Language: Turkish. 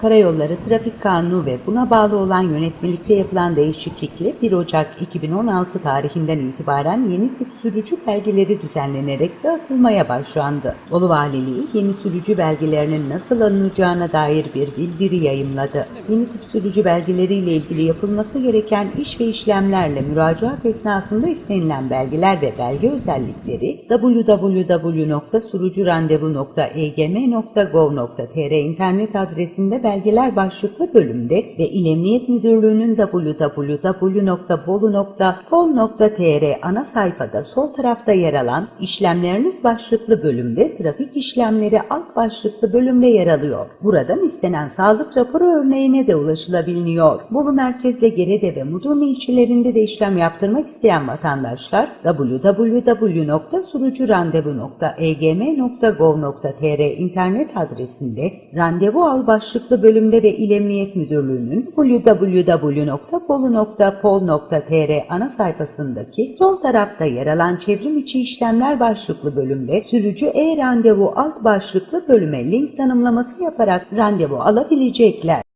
Karayolları Trafik Kanunu ve buna bağlı olan yönetmelikte yapılan değişiklikle 1 Ocak 2016 tarihinden itibaren yeni tip sürücü belgeleri düzenlenerek dağıtılmaya başlandı. Bolu Valiliği yeni sürücü belgelerinin nasıl alınacağına dair bir bildiri yayımladı. Yeni tip sürücü belgeleriyle ilgili yapılması gereken iş ve işlemlerle müracaat esnasında istenilen belgeler ve belge özellikleri www.surucurandevu.egm.gov.tr internet adresinde belgeler başlıklı bölümde ve İl Emniyet Müdürlüğü'nün www.bolu.pol.tr ana sayfada sol tarafta yer alan işlemleriniz başlıklı bölümde trafik işlemleri alt başlıklı bölümde yer alıyor. Buradan istenen sağlık raporu örneğine de ulaşılabiliyor. Bolu merkezde Gerede ve Mudurnu ilçelerinde de işlem yaptırmak isteyen vatandaşlar www.surucurandevu.egm.gov.tr internet adresinde randevu al başlıklı bölümde ve İl Emniyet Müdürlüğü'nün www.bolu.pol.tr ana sayfasındaki sol tarafta yer alan çevrim içi işlemler başlıklı bölümde sürücü e-randevu alt başlıklı bölüme link tanımlaması yaparak randevu alabilecekler.